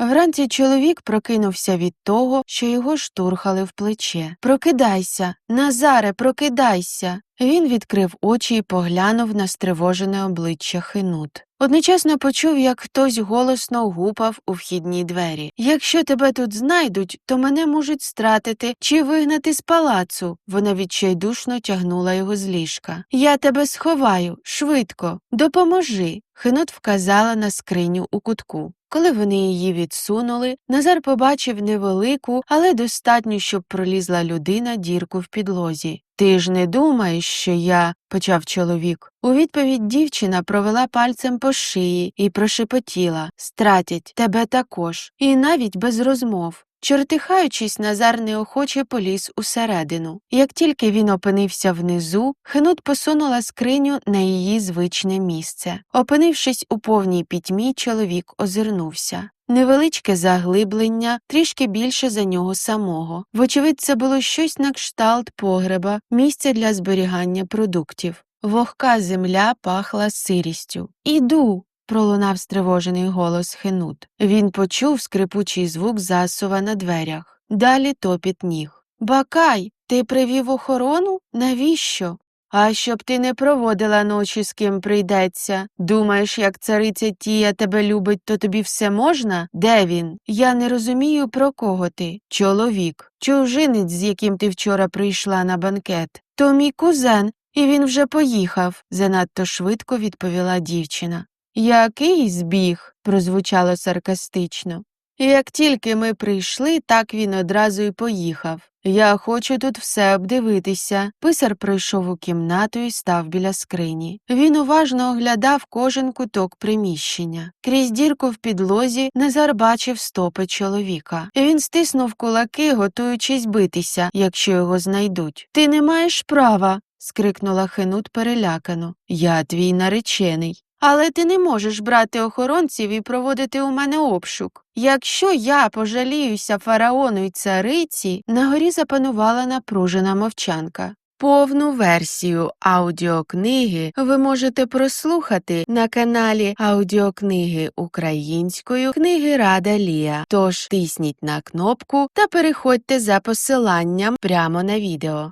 Вранці чоловік прокинувся від того, що його штурхали в плече. Прокидайся, Назаре, прокидайся. Він відкрив очі і поглянув на стривожене обличчя Хинут. Одночасно почув, як хтось голосно гупав у вхідні двері. Якщо тебе тут знайдуть, то мене можуть стратити чи вигнати з палацу. Вона відчайдушно тягнула його з ліжка. Я тебе сховаю, швидко, допоможи. Хинот вказала на скриню у кутку. Коли вони її відсунули, Назар побачив невелику, але достатню, щоб пролізла людина дірку в підлозі. Ти ж не думаєш, що я, почав чоловік. У відповідь дівчина провела пальцем по шиї і прошепотіла Стратять тебе також, і навіть без розмов. Чортихаючись, Назар неохоче поліз усередину. Як тільки він опинився внизу, Хенут посунула скриню на її звичне місце. Опинившись у повній пітьмі, чоловік озирнувся. Невеличке заглиблення, трішки більше за нього самого. Вочевидь, це було щось на кшталт погреба, місце для зберігання продуктів. Вогка земля пахла сирістю. Іду пролунав стривожений голос Хенут. Він почув скрипучий звук засува на дверях. Далі топіт ніг. Бакай, ти привів охорону? Навіщо? А щоб ти не проводила ночі з ким прийдеться. Думаєш, як цариця Тія тебе любить, то тобі все можна? Де він? Я не розумію, про кого ти. Чоловік, чужинець, з яким ти вчора прийшла на банкет. То мій кузен, і він вже поїхав, занадто швидко відповіла дівчина. Який збіг? прозвучало саркастично. Як тільки ми прийшли, так він одразу й поїхав. Я хочу тут все обдивитися. Писар прийшов у кімнату і став біля скрині. Він уважно оглядав кожен куток приміщення. Крізь дірку в підлозі Назар бачив стопи чоловіка. Він стиснув кулаки, готуючись битися, якщо його знайдуть. Ти не маєш права. скрикнула Хенут перелякано. Я твій наречений. Але ти не можеш брати охоронців і проводити у мене обшук. Якщо я пожаліюся фараону й цариці, на горі запанувала напружена мовчанка. Повну версію аудіокниги ви можете прослухати на каналі Аудіокниги українською книги Рада Лія. Тож тисніть на кнопку та переходьте за посиланням прямо на відео.